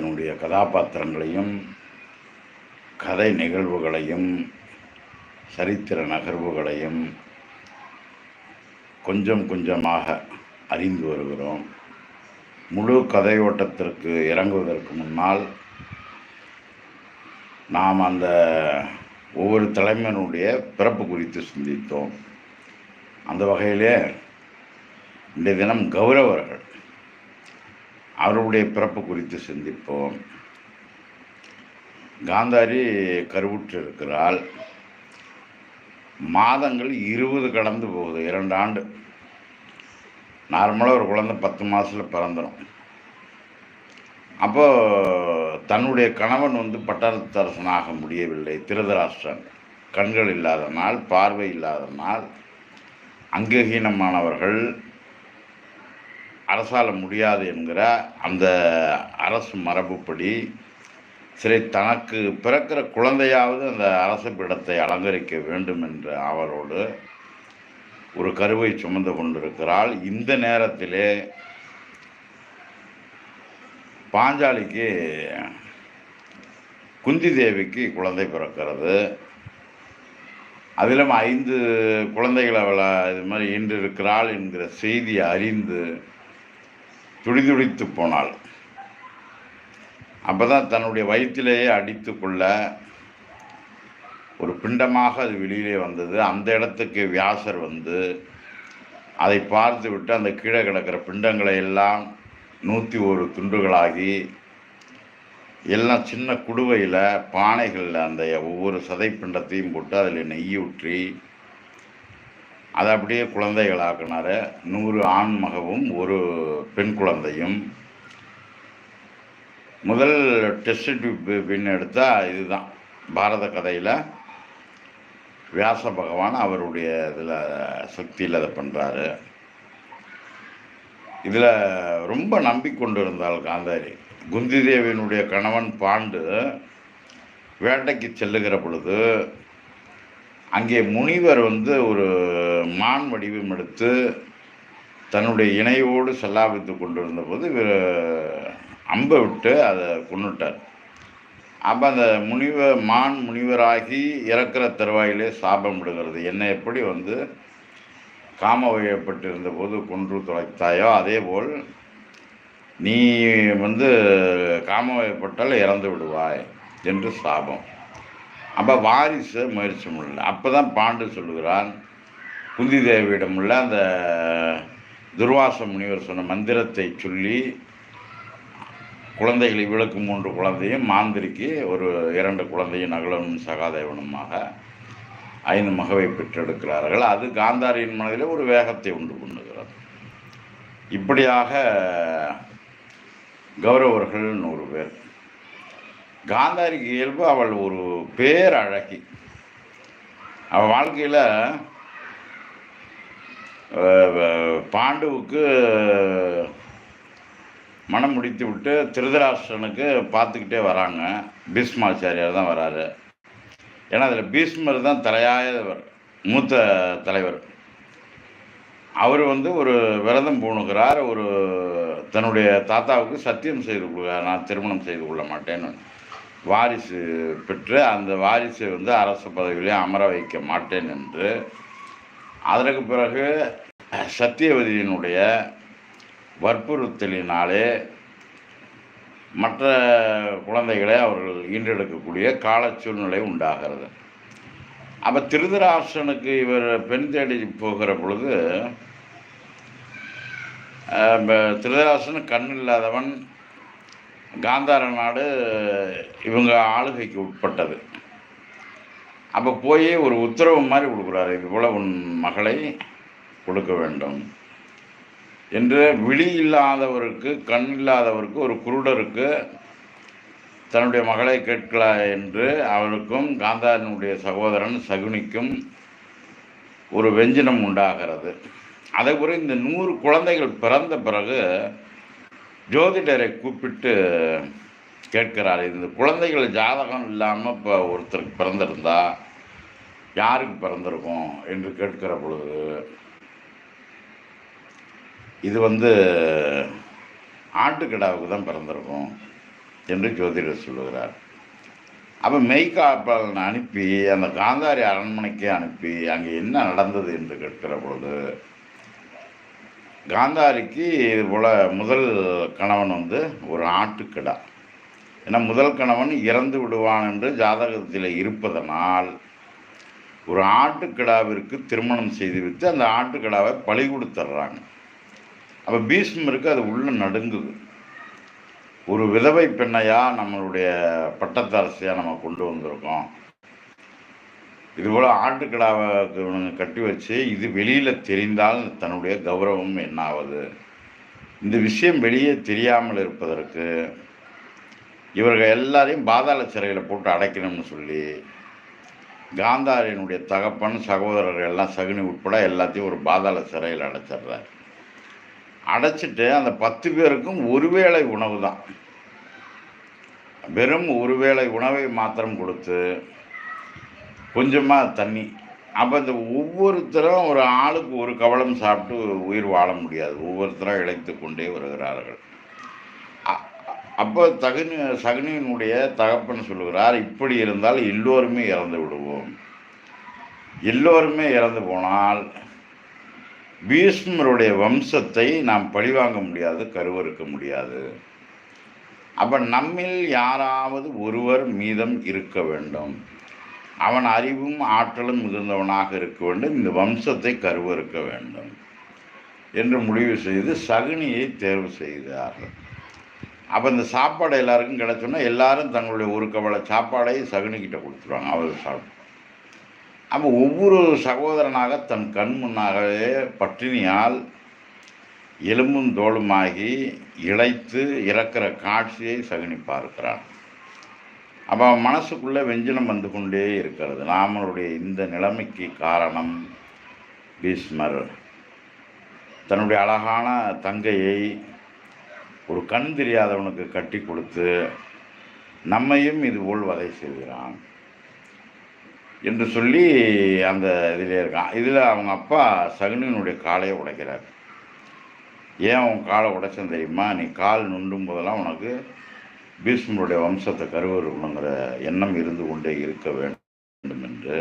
படத்தினுடைய கதாபாத்திரங்களையும் கதை நிகழ்வுகளையும் சரித்திர நகர்வுகளையும் கொஞ்சம் கொஞ்சமாக அறிந்து வருகிறோம். முழு கதையோட்டத்திற்கு இறங்குவதற்கு முன்னால் நாம் அந்த ஒவ்வொரு தலைமையினுடைய பிறப்பு குறித்து சிந்தித்தோம். அந்த வகையிலே இந்த தினம் கௌரவர்கள் அவருடைய பிறப்பு குறித்து சிந்திப்போம். காந்தாரி கருவுற்று இருக்கிறாள் மாதங்கள் இருபது கடந்து போகுது இரண்டு ஆண்டு. நார்மலாக ஒரு குழந்தை பத்து மாதத்தில் பிறந்துடும் அப்போது தன்னுடைய கணவன் வந்து பட்டாரத்தரசனாக முடியவில்லை. திருதராஷ்டிரன். கண்கள் இல்லாத நாள் பார்வை இல்லாத நாள் அங்ககீனமானவர்கள். அரசால் முடியாது என்கிற அந்த அரசு மரபுப்படி சரி தனக்கு பிறக்கிற குழந்தையாவது அந்த அரசு பீடத்தை அலங்கரிக்க வேண்டும் என்ற அவரோடு ஒரு கருவை சுமந்து கொண்டிருக்கிறாள். இந்த நேரத்திலே பாஞ்சாலிக்கு குந்தி தேவிக்கு குழந்தை பிறக்கிறது. அதிலும் ஐந்து குழந்தைகளை அவளை இது மாதிரி ஈன்றிருக்கிறாள் என்கிற செய்தி அறிந்து துடிதுடித்து போனாள். அப்போ தான் தன்னுடைய வயிற்றிலேயே அடித்து கொள்ள ஒரு பிண்டமாக அது வெளியிலே வந்தது. அந்த இடத்துக்கு வியாசர் வந்து அதை பார்த்து விட்டு அந்த கீழே கிடக்கிற பிண்டங்களை எல்லாம் நூற்றி ஒரு துண்டுகளாகி எல்லாம் சின்ன குடுவையில் பானைகளில் அந்த ஒவ்வொரு சதை பிண்டத்தையும் போட்டு அதில் நெய் ஊற்றி அதை அப்படியே குழந்தைகளாக்கினார். நூறு ஆண் மகவும் ஒரு பெண் குழந்தையும். முதல் டெஸ்ட் டியூப் பின் எடுத்தால் இதுதான் பாரத கதையில். வியாச பகவான் அவருடைய இதில் சக்தியில் அதை பண்ணுறாரு இதில் ரொம்ப நம்பிக்கொண்டு இருந்தாள் காந்தாரி. குந்தி தேவியினுடைய கணவன் பாண்டு வேட்டைக்கு செல்லுகிற பொழுது அங்கே முனிவர் வந்து ஒரு மான் வடிவம் எடுத்து தன்னுடைய இணையோடு செல்லாபித்து கொண்டிருந்த போது இவர் அம்பை விட்டு அதை கொண்டுட்டார் அப்போ அந்த முனிவர் மான் முனிவராகி இறக்கிற தருவாயிலே சாபம் விடுகிறது. என்னை எப்படி வந்து காம வயப்பட்டிருந்த போது கொன்று தொலைத்தாயோ அதே போல் நீ வந்து காம வயப்பட்டால் இறந்து விடுவாய் என்று சாபம். அப்போ வாரிசு முயற்சி முடியல அப்போ தான் பாண்டு சொல்லுகிறான் குந்தி தேவியிடம் உள்ள அந்த துர்வாச முனிவர் சொன்ன மந்திரத்தை சொல்லி குழந்தைகள் இவளுக்கு மூன்று குழந்தையும் மாந்திரிக்கு ஒரு இரண்டு குழந்தையும் நகலனும் சகாதேவனுமாக ஐந்து மகவை பெற்றெடுக்கிறார்கள். அது காந்தாரியின் மனதில் ஒரு வேகத்தை உண்டு பண்ணுகிறது. இப்படியாக கௌரவர்கள் நூறு பேர் காந்தாரிக்கு இயல்பு அவள் ஒரு பேரழகி. அவள் வாழ்க்கையில் பாண்டுவுக்கு மனம் முடித்து விட்டு திருதராஷ்டிரனுக்கு பார்த்துக்கிட்டே வராங்க. பீஷ்மாச்சாரியார் தான் வராரு. ஏன்னா அதில் பீஷ்மர் தான் தலையாயவர் மூத்த தலைவர். அவர் வந்து ஒரு விரதம் பூணுகிறார். ஒரு தன்னுடைய தாத்தாவுக்கு சத்தியம் செய்து கொள்கிறார். நான் திருமணம் செய்து கொள்ள மாட்டேன்னு. வாரிசு பெற்று அந்த வாரிசை வந்து அரசு பதவியிலே அமர வைக்க மாட்டேன் என்று. அதற்கு பிறகு சத்தியவதியினுடைய வற்புறுத்தலினாலே மற்ற குழந்தைகளை அவர்கள் ஈன்றெடுக்கக்கூடிய கால சூழ்நிலை உண்டாகிறது. அப்போ திருதராசனுக்கு இவர் பெண் தேடி போகிற பொழுது திருதராசன் கண் இல்லாதவன் காந்தார நாடு இவங்க ஆளுகைக்கு உட்பட்டது. அப்போ போய் ஒரு உத்தரவு மாதிரி கொடுக்குறாரு. இது போல் உன் மகளை கொடுக்க வேண்டும். என்று விழி இல்லாதவருக்கு கண் இல்லாதவருக்கு ஒரு குருடருக்கு தன்னுடைய மகளை கேட்கலாம் என்று அவருக்கும் காந்தாரனுடைய சகோதரன் சகுனிக்கும் ஒரு வெஞ்சினம் உண்டாகிறது. அதே போல இந்த நூறு குழந்தைகள் பிறந்த பிறகு ஜோதிடரை கூப்பிட்டு கேட்கிறார். இந்த குழந்தைகள் ஜாதகம் இல்லாமல் இப்போ ஒருத்தருக்கு பிறந்திருந்தா யாருக்கு பிறந்திருக்கும் என்று கேட்கிற பொழுது இது வந்து ஆட்டுக்கிடாவுக்கு தான் பிறந்திருக்கும் என்று ஜோதிடர் சொல்லுகிறார். அப்போ மெய்காப்பாளனை அனுப்பி அந்த காந்தாரி அரண்மனைக்கே அனுப்பி அங்கே என்ன நடந்தது என்று கேட்கிற பொழுது காந்தாரிக்கு இது போல் முதல் கணவன் வந்து ஒரு ஆட்டுக்கிடா. ஏன்னா முதல் கணவன் இறந்து விடுவான் என்று ஜாதகத்தில் இருப்பதனால் ஒரு ஆட்டுக்கிடாவிற்கு திருமணம் செய்துவிட்டு அந்த ஆட்டுக்கிடாவை பழி கொடுத்துட்றாங்க அப்போ பீஷ்மருக்கு அது உள்ள நடுங்குது. ஒரு விதவை பெண்ணையாக நம்மளுடைய பட்டத்தரசியாக நம்ம கொண்டு வந்திருக்கோம். இதுபோல் ஆட்டுக்கிடாவை இவனுங்க கட்டி வச்சு இது வெளியில் தெரிந்தால் தன்னுடைய கௌரவம் என்னாவது? இந்த விஷயம் வெளியே தெரியாமல் இருப்பதற்கு இவர்கள் எல்லாரையும் பாதாள சிறையில் போட்டு அடைக்கணும்னு சொல்லி காந்தாரியனுடைய தகப்பன் சகோதரர்கள் எல்லாம் சகுனி உட்பட எல்லாத்தையும் ஒரு பாதாள சிறையில் அடைச்சிடுறார். அடைச்சிட்டு அந்த பத்து பேருக்கும் ஒருவேளை உணவு தான். வெறும் ஒருவேளை உணவை மாத்திரம் கொடுத்து கொஞ்சமாக தண்ணி. அப்போ இந்த ஒவ்வொருத்தரும் ஒரு ஆளுக்கு ஒரு கவலம் சாப்பிட்டு உயிர் வாழ முடியாது. ஒவ்வொருத்தரும் இழைத்து கொண்டே வருகிறார்கள். அப்போ தகுனி சகுனியினுடைய தகப்பன் சொல்லுகிறார் இப்படி இருந்தால் எல்லோருமே இறந்து விடுவோம். எல்லோருமே இறந்து போனால் பீஷ்மருடைய வம்சத்தை நாம் பழிவாங்க முடியாது கருவறுக்க முடியாது. அப்போ நம்மில் யாராவது ஒருவர் மீதம் இருக்க வேண்டும். அவன் அறிவும் ஆற்றலும் மிகுந்தவனாக இருக்க வேண்டும். இந்த வம்சத்தை கருவறுக்க வேண்டும் என்று முடிவு செய்து சகுனியை தேர்வு செய்தார்கள். அப்போ இந்த சாப்பாடு எல்லாருக்கும் கிடைச்சோன்னா எல்லாரும் தங்களுடைய ஒரு கவலை சாப்பாடை சகுனிக்கிட்ட கொடுத்துருவாங்க. அவர் சாப்பிடும் அப்போ ஒவ்வொரு சகோதரனாக தன் கண் முன்னாகவே பட்டினியால் எலும்பும் தோளுமாகி இழைத்து இறக்கிற காட்சியை சகுனி பார்க்கிறான். அப்போ மனசுக்குள்ளே வெஞ்சனம் வந்து கொண்டே இருக்கிறது. ராமனுடைய இந்த நிலைமைக்கு காரணம் பீஷ்மர். தன்னுடைய அழகான தங்கையை ஒரு கண் தெரியாதவனுக்கு கட்டி கொடுத்து நம்மையும் இதுபோல் வதை செய்கிறான் என்று சொல்லி அந்த இதிலே இருக்கான். இதில் அவங்க அப்பா சகுனியினுடைய காலையை உடைக்கிறார். ஏன் அவன் காலை உடைச்சேன் தெரியுமா? நீ கால் நுண்டும் போதெல்லாம் உனக்கு பீஷ்மனுடைய வம்சத்தை கருவருணுங்கிற எண்ணம் இருந்து கொண்டே இருக்க வேண்டும் என்று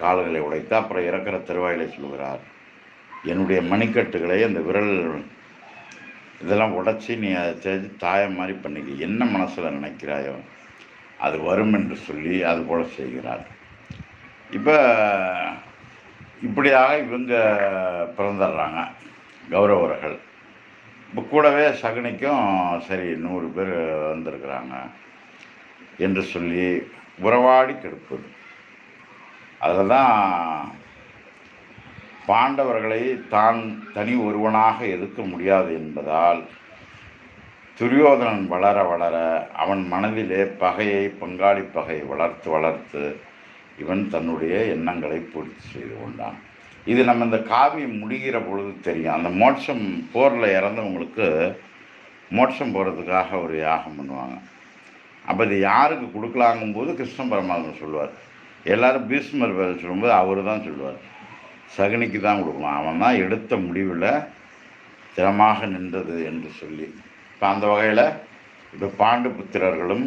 கால்களை உடைத்து அப்புறம் இறக்கிற திருவாயிலை சொல்கிறார் என்னுடைய மணிக்கட்டுகளை அந்த விரல் இதெல்லாம் உடைச்சி நீ அதை செஞ்சு தாயம் மாதிரி பண்ணிக்க. என்ன மனசில் நினைக்கிறாயோ அது வரும் என்று சொல்லி அது போல் செய்கிறார். இப்போ இப்படியாக இவங்க பிறந்துடுறாங்க கௌரவர்கள். கூடவே சகுனிக்கும் சரி நூறு பேர் வந்திருக்கிறாங்க என்று சொல்லி உறவாடி கெடுப்பது. அதில் தான் பாண்டவர்களை தான் தனி ஒருவனாக எதிர்க்க முடியாது என்பதால் துரியோதனன் வளர வளர அவன் மனதிலே பகையை பங்காளி பகை வளர்த்து வளர்த்து இவன் தன்னுடைய எண்ணங்களை பூர்த்தி செய்து கொண்டான். இது நம்ம இந்த காவியம் முடிகிற பொழுது தெரியும். அந்த மோட்சம் போரில் இறந்தவங்களுக்கு மோட்சம் போகிறதுக்காக ஒரு யாகம் பண்ணுவாங்க. அப்போ இது யாருக்கு கொடுக்கலாங்கும்போது கிருஷ்ண பரமாத்மன் சொல்லுவார். எல்லாரும் பீஷ்மர் பேர் சொல்லும்போது அவர் தான் சொல்லுவார். சகுனிக்கு தான் கொடுக்கணும் அவன் தான் எடுத்த முடிவில் திறமாக நின்றது என்று சொல்லி. இப்போ அந்த வகையில் இப்போ பாண்டு புத்திரர்களும்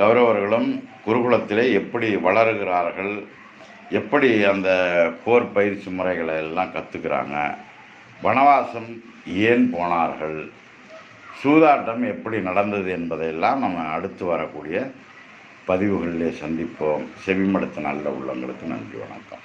கௌரவர்களும் குருகுலத்திலே எப்படி வளருகிறார்கள் எப்படி அந்த போர் பயிற்சி முறைகளை எல்லாம் கற்றுக்கிறாங்க வனவாசம் ஏன் போனார்கள்? சூதாட்டம் எப்படி நடந்தது என்பதையெல்லாம் நம்ம அடுத்து வரக்கூடிய பதிவுகளிலே சந்திப்போம். செவிமடுத்த நல்ல உள்ளங்களுக்கு நன்றி வணக்கம்.